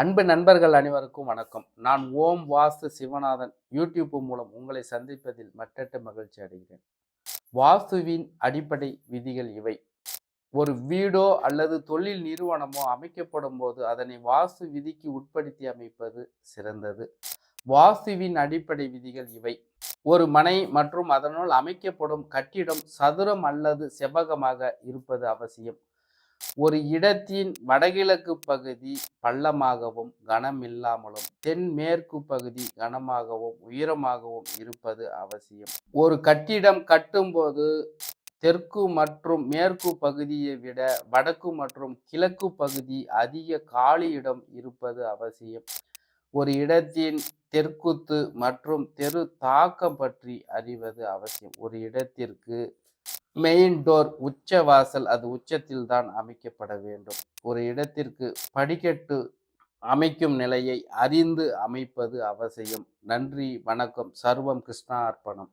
அன்பு நண்பர்கள் அனைவருக்கும் வணக்கம். நான் ஓம் வாஸ்து சிவநாதன். யூடியூப் மூலம் உங்களை சந்திப்பதில் மற்றட்ட மகிழ்ச்சி அடைகிறேன். வாஸ்துவின் அடிப்படை விதிகள் இவை. ஒரு வீடோ அல்லது தொழில் நிறுவனமோ அமைக்கப்படும் போது அதனை வாஸ்து விதிக்கு உட்படுத்தி அமைப்பது சிறந்தது. வாஸ்துவின் அடிப்படை விதிகள் இவை. ஒரு மனை மற்றும் அதனுள் அமைக்கப்படும் கட்டிடம் சதுரம் அல்லது செவ்வகமாக இருப்பது அவசியம். ஒரு இடத்தின் வடகிழக்கு பகுதி பள்ளமாகவும் கனமில்லாமலும் தென்மேற்கு பகுதி கனமாகவும் உயரமாகவும் இருப்பது அவசியம். ஒரு கட்டிடம் கட்டும்போது தெற்கு மற்றும் மேற்கு பகுதியை விட வடக்கு மற்றும் கிழக்கு பகுதி அதிக காலியிடம் இருப்பது அவசியம். ஒரு இடத்தின் தெற்குத்து மற்றும் தெரு தாக்கம் பற்றி அறிவது அவசியம். ஒரு இடத்திற்கு மெயின் டோர் உச்ச வாசல் அது உச்சத்தில் தான் அமைக்கப்பட வேண்டும். ஒரு இடத்திற்கு படிக்கட்டு அமைக்கும் நிலையை அறிந்து அமைப்பது அவசியம். நன்றி வணக்கம். சர்வம் கிருஷ்ணா அர்ப்பணம்